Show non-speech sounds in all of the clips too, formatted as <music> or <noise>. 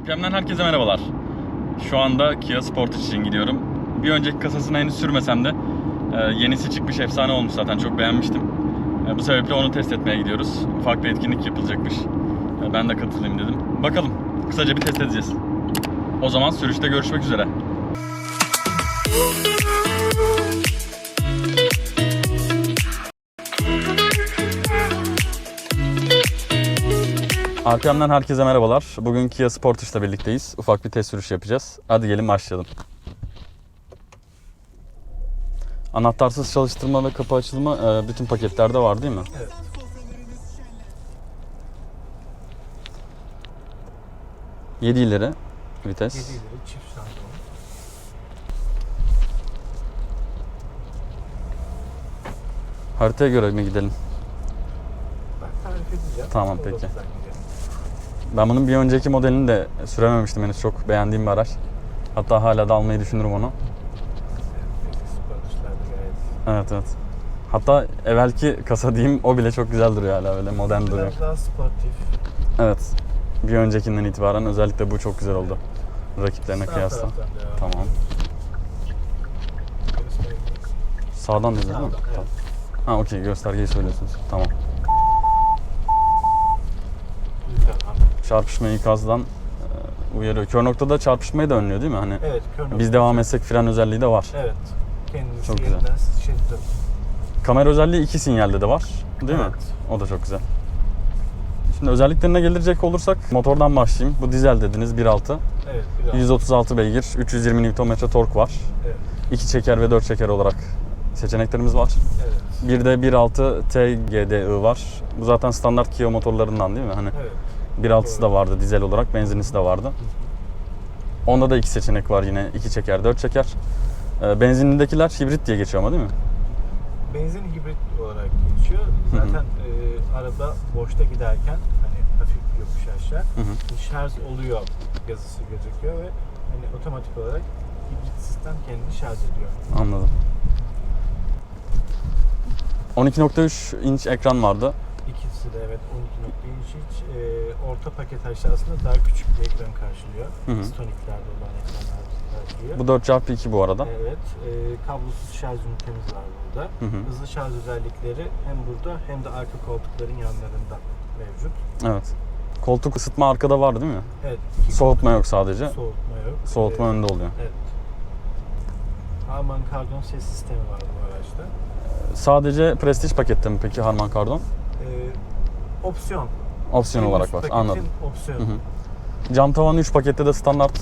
RPM'den herkese merhabalar. Şu anda Kia Sportage için gidiyorum. Bir önceki kasasına henüz sürmesem de e, yenisi çıkmış efsane olmuş zaten çok beğenmiştim. E, bu sebeple onu test etmeye gidiyoruz. Ufak bir etkinlik yapılacakmış. E, ben de katılayım dedim. Bakalım kısaca bir test edeceğiz. O zaman sürüşte görüşmek üzere. RPM'den herkese merhabalar. Bugün Kia Sportage'la birlikteyiz. Ufak bir test sürüş yapacağız. Hadi gelin başlayalım. Anahtarsız çalıştırma ve kapı açılma e, bütün paketlerde var değil mi? Evet. Yedi ileri vites. 7 ileri çift şanzıman. Haritaya göre mi gidelim? Ben tarif edeceğim. Tamam, peki. düzenleyeceğim. Ben bunun bir önceki modelini de sürememiştim henüz. Çok beğendiğim bir araç. Hatta hala da almayı düşünürüm onu. Evet. Evet. Hatta evvelki kasa diyeyim o bile çok güzel duruyor hala öyle modern duruyor. Biraz daha sportif. Evet. Bir öncekinden itibaren özellikle bu çok güzel oldu. Rakiplerine Sağ kıyasla. taraftan devam Tamam. Sağdan dedi değil mi? Sağdan, evet. Ha okey göstergeyi söylüyorsunuz. Tamam. Yukarıdan. Çarpışma ikazdan e, uyarıyor. Kör noktada çarpışmayı da önlüyor değil mi? Hani Evet, kör nokta. biz devam etsek fren özelliği de var. Evet. Kendisi Çok güzel. Kamera özelliği iki sinyalde de var. Değil mi? Evet. O da çok güzel. Şimdi özelliklerine gelecek olursak motordan başlayayım. Bu dizel dediniz 1.6. Evet, biraz. 136 beygir, 320 Nm tork var. Evet. 2 çeker ve 4 çeker olarak seçeneklerimiz var. Evet. Bir de 1.6 TGDI var. Bu zaten standart Kia motorlarından değil mi? Hani Evet. 1.6'sı da vardı dizel olarak, benzinlisi de vardı. Onda da iki seçenek var yine. 2 çeker, 4 çeker. Ee, benzinlindekiler hibrit diye geçiyor ama değil mi? Benzin hibrit olarak geçiyor. hı. Zaten e, araba boşta giderken hani hafif bir yokuş aşağı Hı hı. şarj oluyor yazısı gözüküyor ve hani otomatik olarak hibrit sistem kendini şarj ediyor. Anladım. 12.3 inç ekran vardı. İkisi de evet 12.3 inç e, orta paket aşağısında daha küçük bir ekran karşılıyor. Hı hı. Stoniklerde olan ekranlar karşılıyor. Bu 4x2 bu arada. Evet, e, kablosuz şarj ünitemiz var burada. Hı hı. Hızlı şarj özellikleri hem burada hem de arka koltukların yanlarında mevcut. Evet. Koltuk ısıtma arkada var değil mi? Evet. Soğutma yok sadece. Soğutma yok. Soğutma Ee, önde oluyor. Evet. Harman Kardon ses sistemi var bu araçta. Sadece Prestige pakette mi peki Harman Kardon? Ee, opsiyon. Opsiyon olarak var. paketin Anladım. Opsiyonu. Hı hı. Cam tavan 3 pakette de standart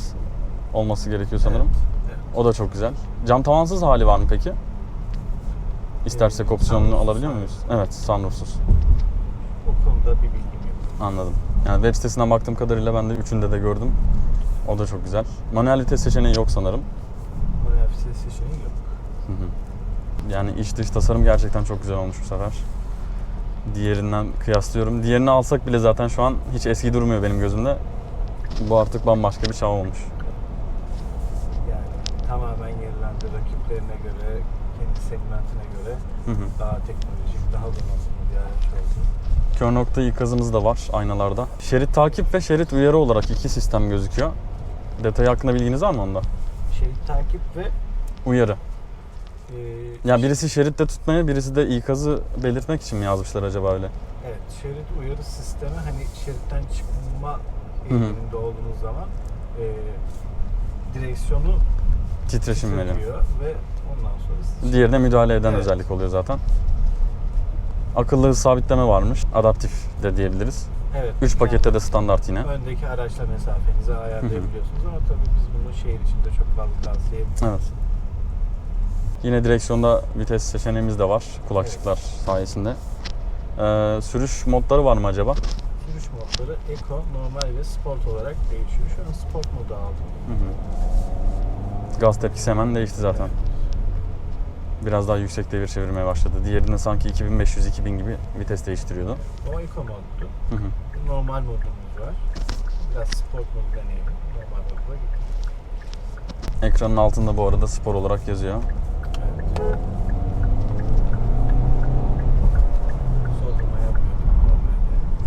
olması gerekiyor sanırım. Evet. O da çok güzel. Cam tavansız hali var mı peki? İstersek Ee, opsiyonunu sunroofsuz alabiliyor muyuz? Evet, sunroofsuz. O konuda bir bilgim yok. Anladım. Yani web sitesinden baktığım kadarıyla ben de üçünde de gördüm. O da çok güzel. Manuel vites seçeneği yok sanırım. Manuel ses seçeneği yok. Hı hı. Yani iç dış tasarım gerçekten çok güzel olmuş bu sefer. Diğerinden kıyaslıyorum. Diğerini alsak bile zaten şu an hiç eski durmuyor benim gözümde. Bu artık bambaşka bir çağ olmuş. Yani tamamen yenilendi rakiplerine göre, kendi segmentine göre Hı hı. daha teknolojik, daha donanımlı bir araç oldu. Kör nokta ikazımız da var aynalarda. Şerit takip ve şerit uyarı olarak iki sistem gözüküyor. Detayı hakkında bilginiz var mı onda? Şerit takip ve Uyarı. E, Ya birisi şeritte tutmaya, birisi de ikazı belirtmek için mi yazmışlar acaba öyle? Evet, şerit uyarı sistemi hani şeritten çıkma eğiliminde olduğunuz zaman e, direksiyonu Titreşim veriyor. ve ondan sonra Diğerine müdahale eden Evet. özellik oluyor zaten. Akıllı hız sabitleme varmış. Adaptif de diyebiliriz. Evet. 3 pakette de standart yine. öndeki araçla mesafenizi ayarlayabiliyorsunuz ama tabii biz bunu şehir içinde çok fazla tavsiye etmiyoruz. Evet. Yine direksiyonda vites seçeneğimiz de var kulakçıklar sayesinde. Ee, sürüş modları var mı acaba? Sürüş modları Eco, normal ve sport olarak değişiyor. Şu an sport modu aldım. Hı hı. Gaz tepkisi hemen değişti zaten. Biraz daha yüksek devir çevirmeye başladı. Diğerinde sanki 2500-2000 gibi vites değiştiriyordu. O Eco moddu. Hı hı. Normal modumuz var. Biraz sport modu deneyelim. Normal moda gittik. Ekranın altında bu arada spor olarak yazıyor. Evet.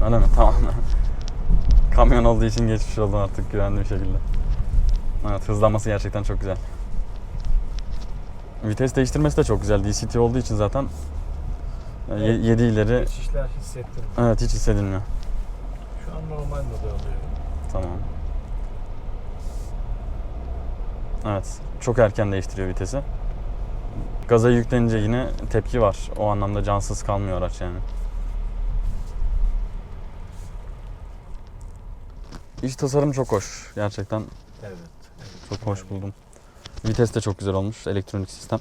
Öyle mi? Tamam. <laughs> Kamyon olduğu için geçmiş oldum artık güvenli bir şekilde. Evet hızlanması gerçekten çok güzel. Vites değiştirmesi de çok güzel. DCT olduğu için zaten 7 ileri Geçişler hissettirmiyor. evet hiç hissedilmiyor. Şu an normal moda oluyor. Tamam. Evet. Çok erken değiştiriyor vitesi. Gaza yüklenince yine tepki var. O anlamda cansız kalmıyor araç yani. İç tasarım çok hoş. Gerçekten Evet. evet. çok hoş buldum. Vites de çok güzel olmuş. Elektronik sistem.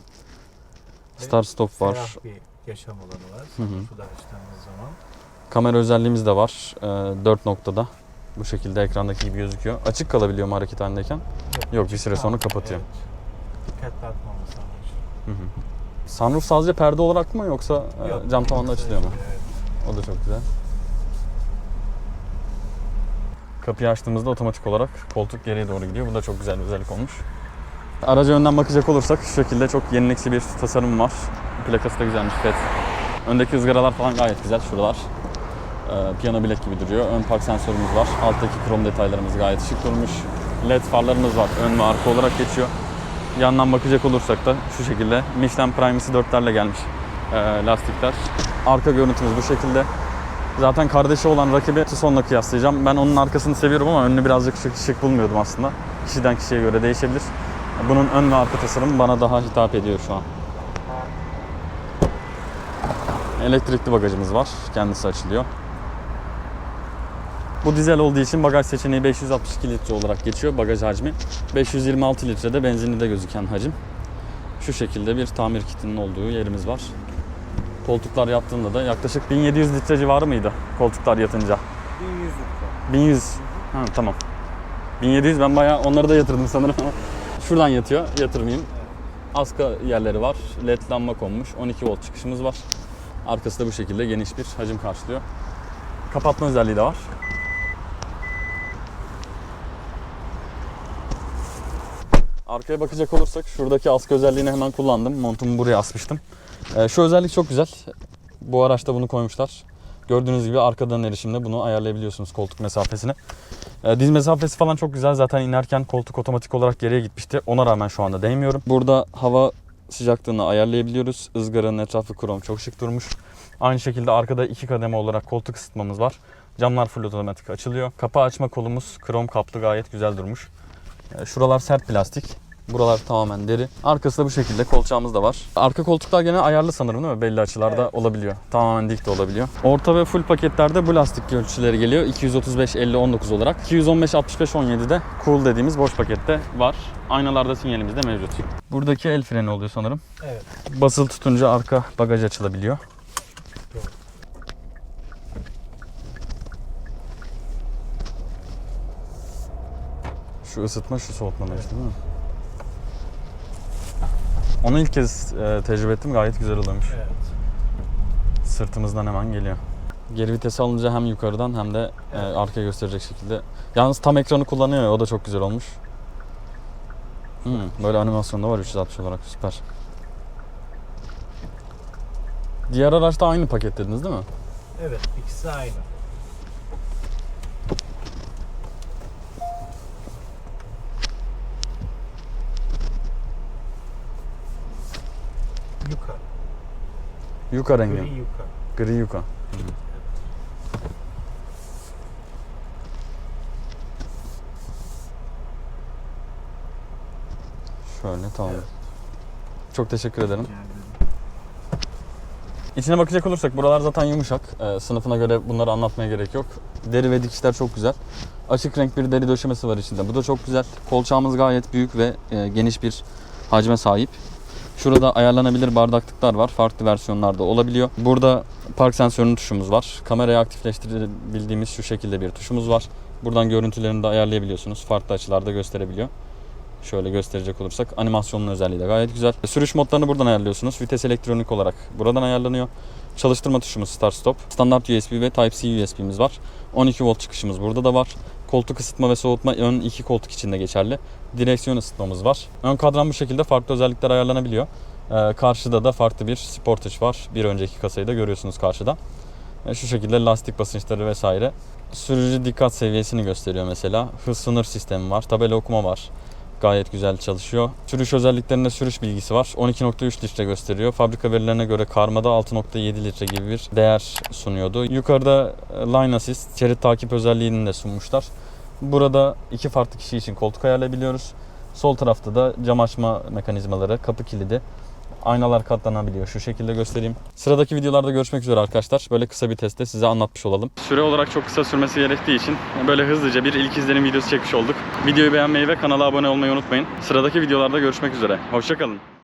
Start stop var. Ferah bir yaşam alanı var. Hı hı. Açtığımız zaman. Kamera özelliğimiz de var. 4 noktada. Bu şekilde ekrandaki gibi gözüküyor. Açık kalabiliyor mu hareket halindeyken? Yok, bir süre sonra kapatıyor. Evet. Dikkat dağıtmaması amaçlı. Hı hı. Sunroof sadece perde olarak mı yoksa e, Yok, cam tavanla açılıyor mu? Evet. O da çok güzel. Kapıyı açtığımızda otomatik olarak koltuk geriye doğru gidiyor. Bu da çok güzel bir özellik olmuş. Araca önden bakacak olursak şu şekilde çok yenilikçi bir tasarım var. Plakası da güzelmiş FET. Öndeki ızgaralar falan gayet güzel şuralar. Ee, piyano bilek gibi duruyor. Ön park sensörümüz var. Alttaki krom detaylarımız gayet şık durmuş. LED farlarımız var. Ön ve arka olarak geçiyor. Yandan bakacak olursak da şu şekilde Michelin Primacy 4'lerle gelmiş e, lastikler. Arka görüntümüz bu şekilde. Zaten kardeşi olan rakibi Tucson'la kıyaslayacağım. Ben onun arkasını seviyorum ama önünü birazcık şık, şık bulmuyordum aslında. Kişiden kişiye göre değişebilir. Bunun ön ve arka tasarımı bana daha hitap ediyor şu an. Elektrikli bagajımız var. Kendisi açılıyor. Bu dizel olduğu için bagaj seçeneği 562 litre olarak geçiyor bagaj hacmi. 526 litrede benzinli de gözüken hacim. Şu şekilde bir tamir kitinin olduğu yerimiz var. Koltuklar yattığında da yaklaşık 1700 litre civarı mıydı koltuklar yatınca? 1100 litre. 1100. Ha tamam. 1700 ben bayağı onları da yatırdım sanırım ama şuradan yatıyor. Yatırmayayım. Aska yerleri var. LED lamba konmuş. 12 volt çıkışımız var. Arkası da bu şekilde geniş bir hacim karşılıyor. Kapatma özelliği de var. Arkaya bakacak olursak şuradaki askı özelliğini hemen kullandım. Montumu buraya asmıştım. Ee, şu özellik çok güzel. Bu araçta bunu koymuşlar. Gördüğünüz gibi arkadan erişimle bunu ayarlayabiliyorsunuz koltuk mesafesini. Ee, diz mesafesi falan çok güzel. Zaten inerken koltuk otomatik olarak geriye gitmişti. Ona rağmen şu anda değmiyorum. Burada hava sıcaklığını ayarlayabiliyoruz. Izgaranın etrafı krom çok şık durmuş. Aynı şekilde arkada iki kademe olarak koltuk ısıtmamız var. Camlar full otomatik açılıyor. Kapağı açma kolumuz krom kaplı gayet güzel durmuş. Şuralar sert plastik. Buralar tamamen deri. Arkası da bu şekilde kolçağımız da var. Arka koltuklar gene ayarlı sanırım değil mi? Belli açılarda Evet. olabiliyor. Tamamen dik de olabiliyor. Orta ve full paketlerde bu lastik ölçüleri geliyor. 235 50 19 olarak. 215 65 17'de cool dediğimiz boş pakette var. Aynalarda sinyalimiz de mevcut. Buradaki el freni oluyor sanırım. Evet. Basılı tutunca arka bagaj açılabiliyor. Şu ısıtma, şu soğutma işte değil mi? Onu ilk kez e, tecrübe ettim. Gayet güzel oluyormuş. Evet. Sırtımızdan hemen geliyor. Geri vitesi alınca hem yukarıdan hem de e, Evet. arkaya gösterecek şekilde. Yalnız tam ekranı kullanıyor o da çok güzel olmuş. Hmm, böyle animasyonda var 360 olarak süper. Diğer araçta aynı paket dediniz değil mi? Evet. ikisi aynı. Yuka. Yuka rengi. Gri yuka. Gri yuka. Şöyle tamam. Evet. Çok teşekkür ederim. İçine bakacak olursak buralar zaten yumuşak. Ee, sınıfına göre bunları anlatmaya gerek yok. Deri ve dikişler çok güzel. Açık renk bir deri döşemesi var içinde. Bu da çok güzel. Kolçağımız gayet büyük ve e, geniş bir hacme sahip. Şurada ayarlanabilir bardaklıklar var. Farklı versiyonlarda olabiliyor. Burada park sensörünün tuşumuz var. Kamerayı aktifleştirebildiğimiz şu şekilde bir tuşumuz var. Buradan görüntülerini de ayarlayabiliyorsunuz. Farklı açılarda gösterebiliyor. Şöyle gösterecek olursak animasyonun özelliği de gayet güzel. Sürüş modlarını buradan ayarlıyorsunuz. Vites elektronik olarak buradan ayarlanıyor. Çalıştırma tuşumuz start stop. Standart USB ve Type-C USB'miz var. 12 volt çıkışımız burada da var. Koltuk ısıtma ve soğutma ön iki koltuk içinde geçerli. Direksiyon ısıtmamız var. Ön kadran bu şekilde farklı özellikler ayarlanabiliyor. Ee, karşıda da farklı bir Sportage var. Bir önceki kasayı da görüyorsunuz karşıda. Ee, şu şekilde lastik basınçları vesaire Sürücü dikkat seviyesini gösteriyor mesela. Hız sınır sistemi var. Tabela okuma var. Gayet güzel çalışıyor. Sürüş özelliklerinde sürüş bilgisi var. 12.3 litre gösteriyor. Fabrika verilerine göre karmada 6.7 litre gibi bir değer sunuyordu. Yukarıda Line Assist, şerit takip özelliğini de sunmuşlar. Burada iki farklı kişi için koltuk ayarlayabiliyoruz. Sol tarafta da cam açma mekanizmaları, kapı kilidi. Aynalar katlanabiliyor. Şu şekilde göstereyim. Sıradaki videolarda görüşmek üzere arkadaşlar. Böyle kısa bir testte size anlatmış olalım. Süre olarak çok kısa sürmesi gerektiği için böyle hızlıca bir ilk izlenim videosu çekmiş olduk. Videoyu beğenmeyi ve kanala abone olmayı unutmayın. Sıradaki videolarda görüşmek üzere. Hoşçakalın.